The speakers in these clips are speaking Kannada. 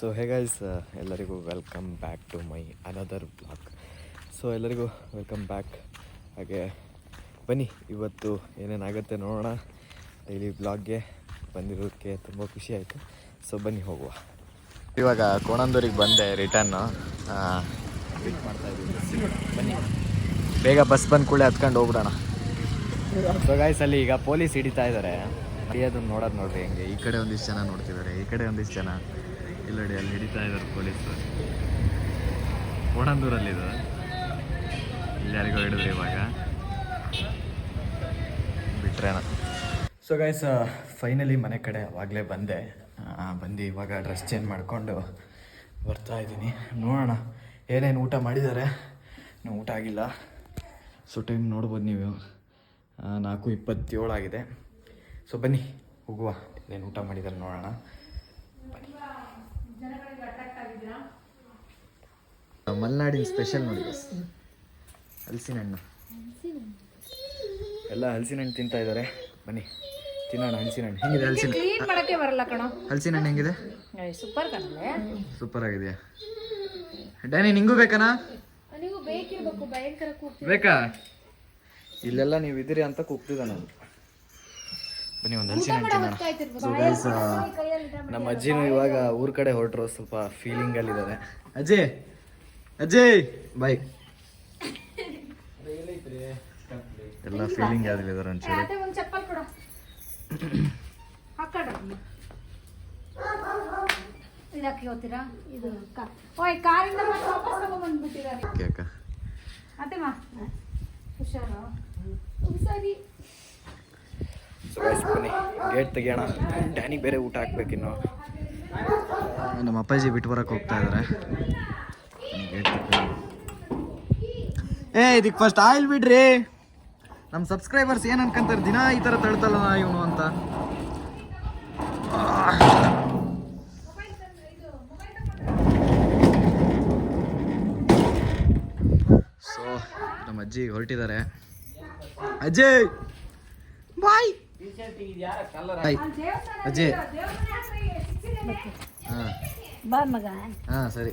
ಸೊ ಹೇಗೈಸ್ ಎಲ್ಲರಿಗೂ welcome back to my another blog so ಎಲ್ಲರಿಗೂ ವೆಲ್ಕಮ್ ಬ್ಯಾಕ್ ಹಾಗೆ, ಬನ್ನಿ, ಇವತ್ತು ಏನೇನಾಗುತ್ತೆ ನೋಡೋಣ. ಡೈಲಿ ಬ್ಲಾಗ್ಗೆ ಬಂದಿರೋದಕ್ಕೆ ತುಂಬ ಖುಷಿ ಆಯಿತು. ಸೊ ಬನ್ನಿ, ಹೋಗುವ. ಇವಾಗ ಕೋಣಂದೂರಿಗೆ ಬಂದೆ ರಿಟರ್ನು ಮಾಡ್ತಾ ಇದ್ದೀವಿ ಬನ್ನಿ. ಬೇಗ ಬಸ್ ಬಂದ ಕೂಡಲೇ ಹತ್ಕೊಂಡು ಹೋಗ್ಬಿಡೋಣ. ಸೊ ಗಾಯ್ಸ್ ಅಲ್ಲಿ ಈಗ ಪೊಲೀಸ್ ಹಿಡಿತಾ ಇದ್ದಾರೆ ಅದನ್ನು ನೋಡೋದು ನೋಡ್ರಿ ಹೆಂಗೆ? ಈ ಕಡೆ ಒಂದಿಷ್ಟು ಜನ ನೋಡ್ತಿದ್ದಾರೆ ಈ ಕಡೆ ಒಂದಿಷ್ಟು ಜನ. ಇಲ್ಲ ನೋಡಿ ಅಲ್ಲಿ ಹಿಡಿತಾ ಇದ್ದಾರೆ ಪೊಲೀಸರು. ಕೋಣಂದೂರಲ್ಲಿದೆ. ಇಲ್ಲಿ ಯಾರಿಗೋ ಹಿಡಿದ್ರಿ ಇವಾಗ. ಬಿಟ್ರೇನ ಸೊ ಗೈಸ್ ಫೈನಲಿ ಮನೆ ಕಡೆ ಅವಾಗಲೇ ಬಂದೆ. ಬಂದು ಇವಾಗ ಡ್ರೆಸ್ ಚೇಂಜ್ ಮಾಡಿಕೊಂಡು ಬರ್ತಾ ಇದ್ದೀನಿ. ನೋಡೋಣ ಏನೇನು ಊಟ ಮಾಡಿದ್ದಾರೆ. ನಾವು ಊಟ ಆಗಿಲ್ಲ. ಸೊ ಟೈಮ್ ನೋಡ್ಬೋದು ನೀವು. ನಾಲ್ಕು ಇಪ್ಪತ್ತೇಳು ಆಗಿದೆ. ಸೊ ಬನ್ನಿ, ಹೋಗುವ. ಏನೇನು ಊಟ ಮಾಡಿದ್ದಾರೆ ನೋಡೋಣ. ಬನ್ನಿ. ಮಲೆನಾಡಿನ ಸ್ಪೆಷಲ್ ನೋಡಿ. ಹಲಸಿನ ಹಣ್ಣು ಎಲ್ಲ ಹಲಸಿನ ಹಣ್ಣು ತಿಂತಾ ಇದ್ದಾರೆ. ಬನ್ನಿ ತಿನ್ನೋಣ ಹಲಸಿನ ಹಣ್ಣು ಹೆಂಗಿದೆ ಹಲಸಿನ ಕ್ಲೀನ್ ಮಾಡಕ್ಕೆ ಬರಲ್ಲ ಕಣೋ. ಹಲಸಿನ ಹಣ್ಣು ಹೆಂಗಿದೆ ಸೂಪರ್ ಕಣಲೆ ಸೂಪರ್ ಆಗಿದೆಯಾ? ಡ್ಯಾನಿ ನಿಂಗೂ ಬೇಕನಾ? ನೀವು ಬೇಕಿರ್ಬೇಕು ಭಯಂಕರ ಬೇಕಾ? ಇಲ್ಲೆಲ್ಲ ನೀವು ಇದ್ದೀರಿ ಅಂತ ಕೂಗ್ತಿದ್ದ ನಾನು. ಬನ್ನಿ ಒಂದು ಹಲಸಿನ ಹಣ್ಣು ನಮ್ಮ ಅಜ್ಜಿನೂ ಇವಾಗ ಊರ್ ಕಡೆ ಹೊರಟ್ರು ಸ್ವಲ್ಪ ಫೀಲಿಂಗ್ ಅಲ್ಲಿ ಇದ್ದಾರೆ ಅಜ್ಜಿ ಅಜ್ಜಿ ಬಾಯ್. ಎಲ್ಲ ಫೀಲಿಂಗ್ ಒಂಚೂರು? ಚಪ್ಪಲ್ ಕೊಡ. ಹಾಕಡ್ರಿ ಇದಕ್ಕೆ ಹೋಗ್ತೀರಾ? ಇದು ಓಯ್ ಕಾರಿಂದ ಮತ್ತೆ ವಾಪಸ್ ತಗೊಂಡ್ಬಂದ್ಬಿಟ್ಟಿದ್ದಾರೆ ಓಕೆ ಅಕ್ಕ ಅದೇ ಮಾ ಹುಷಾರು. ಸರಿ ಸೊ ಬನ್ನಿ. ಗೇಟ್ ತೆಗಿಯೋಣ. ಡ್ಯಾನಿ ಬೇರೆ ಊಟ ಹಾಕ್ಬೇಕಿನ್ನು ನಮ್ಮ ಅಪ್ಪಾಜಿ ಬಿಟ್ಟು ಬರೋಕೆ ಹೋಗ್ತಾ ಇದ್ದಾರೆ ಏ ಇದಕ್ಕೆ ಫಸ್ಟ್ ಆಯಿಲ್ ಬಿಡ್ರಿ. ನಮ್ಮ ಸಬ್ಸ್ಕ್ರೈಬರ್ಸ್ ಏನು ಅನ್ಕೊಂತಾರೆ? ದಿನ ಈ ಥರ ತಳ್ತಲ್ಲ ಇವನು ಅಂತ. ಸೊ ನಮ್ಮ ಅಜ್ಜಿ ಹೊರಟಿದ್ದಾರೆ. ಅಜ್ಜಿ! ಬಾಯ್! ಅಜ್ಜಿ ಬಾ ಮಗ. ಹಾಂ ಸರಿ.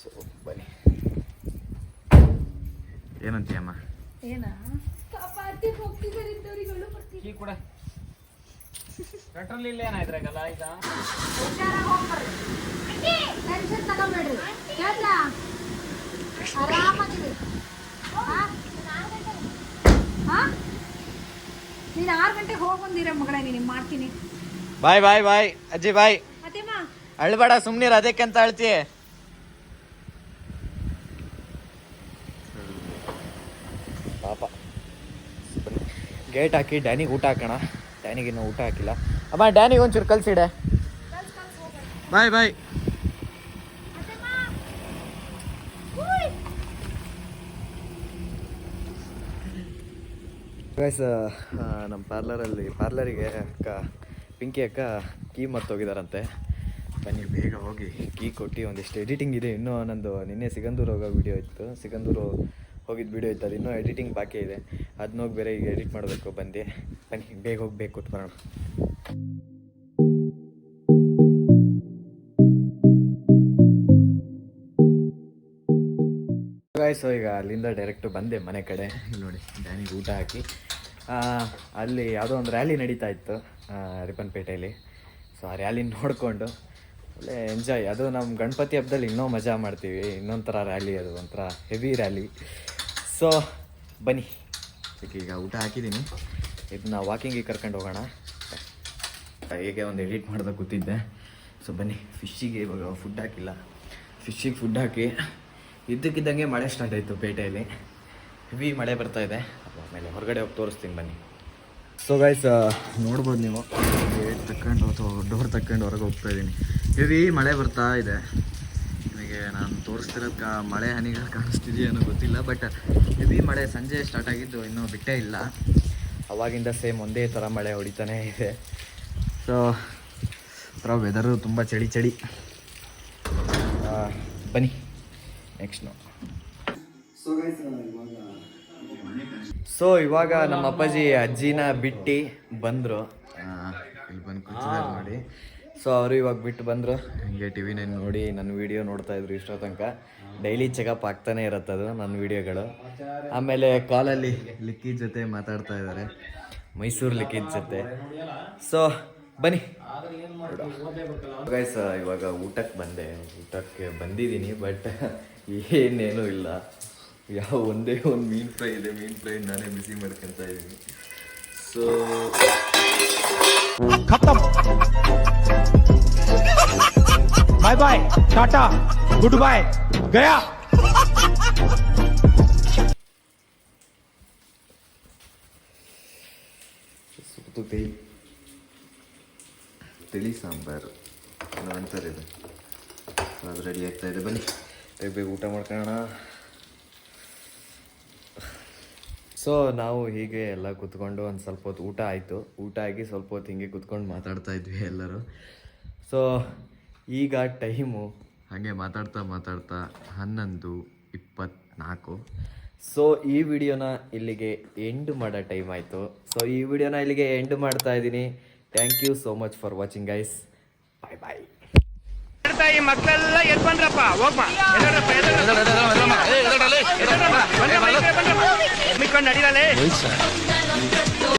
ಸೊ ಬನ್ನಿ. ಏನಂತೀಯಮ್ಮ ಕೂಡ ಕಾಪಾಡ್ತಿ ಹೋಗ್ತಿದ್ದಾರೆ ಇದ್ದವರಿಗಳು ಬರ್ತೀವಿ ಟೆನ್ಷನ್ ತಗೊಂಬೇಡ್ರಿ. ಕೇಳ್ತಾ? ಆರಾಮಾಗಿರಿ. ಹಾ? ಹಾ? ನೀನು ಆರು ಗಂಟೆಗೆ ಹೋಗಿ ಬಂದಿರ ಮಗಳ ನೀನು ಮಾಡ್ತೀನಿ. ಬಾಯ್ ಬಾಯ್ ಬಾಯ್. ಅಜ್ಜಿ ಬಾಯ್. ಅದೇಮ್ಮ ಅಳ್ಬೇಡ ಸುಮ್ನಿರ ಅದಕ್ಕೆ ಅಂತ ಅಳ್ತಿ ಪಾಪ. ಗೇಟ್ ಹಾಕಿ ಡ್ಯಾನಿಗೆ ಊಟ ಹಾಕೋಣ. ಡ್ಯಾನಿಗೆ ಇನ್ನೂ ಊಟ ಹಾಕಿಲ್ಲ. ಅಮ್ಮ ಡ್ಯಾನಿಗೆ ಒಂಚೂರು ಕಲ್ಸಿಡೆ. ಬಾಯ್ ಬಾಯ್. ಗೈಸ್ ನಮ್ಮ ಪಾರ್ಲರಲ್ಲಿ, ಪಾರ್ಲರಿಗೆ ಅಕ್ಕ, ಪಿಂಕಿ ಅಕ್ಕ ಕೀ ಮರ್ತೋಗಿದಾರಂತೆ. ಬನ್ನಿ, ಬೇಗ ಹೋಗಿ ಕೀ ಕೊಟ್ಟು ಒಂದಿಷ್ಟು ಎಡಿಟಿಂಗ್ ಇದೆ. ಇನ್ನೂ ನಂದು ನಿನ್ನೆ ಸಿಗಂದೂರು ಹೋಗೋ ವಿಡಿಯೋ ಇತ್ತು. ಸಿಗಂದೂರು ಹೋಗಿದ್ದು ವಿಡಿಯೋ ಇತ್ತು. ಅದು ಇನ್ನೂ ಎಡಿಟಿಂಗ್ ಬಾಕಿ ಇದೆ. ಅದನ್ನ ಹೋಗಿ ಬೇರೆ ಈಗ ಎಡಿಟ್ ಮಾಡಬೇಕು, ಬಂದು. ಬನ್ನಿ, ಬೇಗ ಹೋಗಿ ಬೇಗ ಕೊಟ್ಟು ಬರೋಣ. ಸೊ ಈಗ ಅಲ್ಲಿಂದ ಡೈರೆಕ್ಟ್ ಬಂದೆ ಮನೆ ಕಡೆ. ನೋಡಿ ಡ್ಯಾನಿಗೆ ಊಟ ಹಾಕಿ. ಅಲ್ಲಿ ಯಾವುದೋ ಒಂದು ರ್ಯಾಲಿ ನಡೀತಾ ಇತ್ತು ರಿಪ್ಪನ್ಪೇಟೆಯಲ್ಲಿ ಸೊ ಆ ರ್ಯಾಲಿ ನೋಡಿಕೊಂಡು, ಒಳ್ಳೆ ಎಂಜಾಯ್ ಅದು ನಮ್ಮ ಗಣಪತಿ ಹಬ್ಬದಲ್ಲಿ ಇನ್ನೂ ಮಜಾ ಮಾಡ್ತೀವಿ. ಇನ್ನೊಂಥರ ರ್ಯಾಲಿ ಅದು, ಒಂಥರ ಹೆವಿ ರ್ಯಾಲಿ ಸೊ ಬನ್ನಿ. ಈಗ ಊಟ ಹಾಕಿದ್ದೀನಿ. ಇದನ್ನ ವಾಕಿಂಗಿಗೆ ಕರ್ಕೊಂಡು ಹೋಗೋಣ. ಹೇಗೆ ಒಂದು ಎಡಿಟ್ ಮಾಡ್ದೆ ಕೂತಿದ್ದೆ ಸೊ ಬನ್ನಿ. ಫಿಶ್ಶಿಗೆ ಇವಾಗ ಫುಡ್ ಹಾಕಿಲ್ಲ. ಫಿಶ್ಶಿಗೆ ಫುಡ್ ಹಾಕಿ ಇದ್ದಕ್ಕಿದ್ದಂಗೆ ಮಳೆ ಸ್ಟಾರ್ಟ್ ಆಯಿತು ಪೇಟೆಯಲ್ಲಿ. ಹೆವಿ ಮಳೆ ಬರ್ತಾ ಇದೆ. ಆಮೇಲೆ ಹೊರಗಡೆ ಹೋಗಿ ತೋರಿಸ್ತೀನಿ ಬನ್ನಿ. ಸೊ ಗೈಸ್ ನೋಡ್ಬೋದು ನೀವು. ಗೇಟ್ ತಕ್ಕೊಂಡು ಡೋರ್ ತಕ್ಕೊಂಡು ಹೊರಗೆ ಹೋಗ್ತಾ ಇದ್ದೀನಿ ಹೆವಿ ಮಳೆ ಬರ್ತಾ ಇದೆ. ನಿಮಗೆ ನಾನು ತೋರಿಸ್ತಿರೋದು ಮಳೆ ಹನಿಗಳು ಕಾಣಿಸ್ತಿದೆಯೇನೋ ಗೊತ್ತಿಲ್ಲ ಬಟ್ ಹೆವಿ ಮಳೆ ಸಂಜೆ ಸ್ಟಾರ್ಟ್ ಆಗಿದ್ದು ಇನ್ನೂ ಬಿಟ್ಟೇ ಇಲ್ಲ. ಅವಾಗಿಂದ ಸೇಮ್ ಒಂದೇ ಥರ ಮಳೆ ಹೊಡಿತಾನೇ ಇದೆ. ಸೊ ಥರ ವೆದರು ತುಂಬ ಚಳಿ ಚಳಿ. ಬನ್ನಿ. ನೆಕ್ಸ್ಟ್ ನಾವು ಸೊ ಇವಾಗ ನಮ್ಮ ಅಪ್ಪಾಜಿ ಅಜ್ಜಿನ ಬಿಟ್ಟು ಬಂದರು. ಇಲ್ಲಿ ಬಂದು ಕೂತಿದ್ದಾರೆ ನೋಡಿ. ಸೊ ಅವರು ಇವಾಗ ಬಿಟ್ಟು ಬಂದರು. ಹಿಂಗೆ ಟಿ ವಿನ ನೋಡಿ ನನ್ನ ವಿಡಿಯೋ ನೋಡ್ತಾ ಇದ್ರು ಇಷ್ಟೋ ತನಕ. ಡೈಲಿ ಚೆಕಪ್ ಆಗ್ತಾನೆ ಇರುತ್ತೆ ಅದು ನನ್ನ ವಿಡಿಯೋಗಳು. ಆಮೇಲೆ ಕಾಲಲ್ಲಿ ಲಿಕ್ಕಿ ಜೊತೆ ಮಾತಾಡ್ತಾ ಇದ್ದಾರೆ. ಮೈಸೂರು ಲಿಕ್ಕಿದ ಜೊತೆ. ಸೊ ಬನ್ನಿ. ಗೈಸ್ ಇವಾಗ ಊಟಕ್ಕೆ ಬಂದೆ. ಊಟಕ್ಕೆ ಬಂದಿದ್ದೀನಿ ಬಟ್ ಏನೇನೂ ಇಲ್ಲ. ಯಾವ ಒಂದೇ ಒಂದು ಮೀನು ಫ್ರೈ ಇದೆ ಮೀನು ಫ್ರೈ ನಾನೇ ಬಿಸಿ ಮಾಡ್ಕೊಂತ ಇದ್ದೀನಿ so bye bye tata good bye Gaya. ತಿಳಿ ಸಾಂಬಾರು. ಅಂತಾರೆ ಇದೆ. ಅದು ರೆಡಿ ಆಗ್ತಾ ಇದೆ ಬನ್ನಿ. ಬೇಗ ಬೇಗ ಊಟ ಮಾಡ್ಕೊಳ್ಳೋಣ ಸೊ ನಾವು ಹೀಗೆ ಎಲ್ಲ ಕುತ್ಕೊಂಡು ಒಂದು ಸ್ವಲ್ಪ ಹೊತ್ತು ಊಟ ಆಯಿತು. ಊಟ ಆಗಿ ಸ್ವಲ್ಪ ಹೊತ್ತು ಹಿಂಗೆ ಕುತ್ಕೊಂಡು ಮಾತಾಡ್ತಾ ಇದ್ವಿ ಎಲ್ಲರೂ. ಸೊ ಈಗ ಟೈಮು ಹಾಗೆ ಮಾತಾಡ್ತಾ ಮಾತಾಡ್ತಾ ಹನ್ನೊಂದು ಇಪ್ಪತ್ನಾಲ್ಕು. ಸೊ ಈ ವಿಡಿಯೋನ ಇಲ್ಲಿಗೆ ಎಂಡ್ ಮಾಡೋ ಟೈಮ್ ಆಯಿತು. ಸೊ ಈ ವಿಡಿಯೋನ ಇಲ್ಲಿಗೆ ಎಂಡ್ ಮಾಡ್ತಾ ಇದ್ದೀನಿ. Thank you so much for watching guys bye bye ಈ ಮಕ್ಕಳೆಲ್ಲ ಎದ್ ಬಂದ್ರಪ್ಪ ಹೋಗ್ಮ ಮಿಕ್ಕೊಂಡು ನಡೀರಲೇ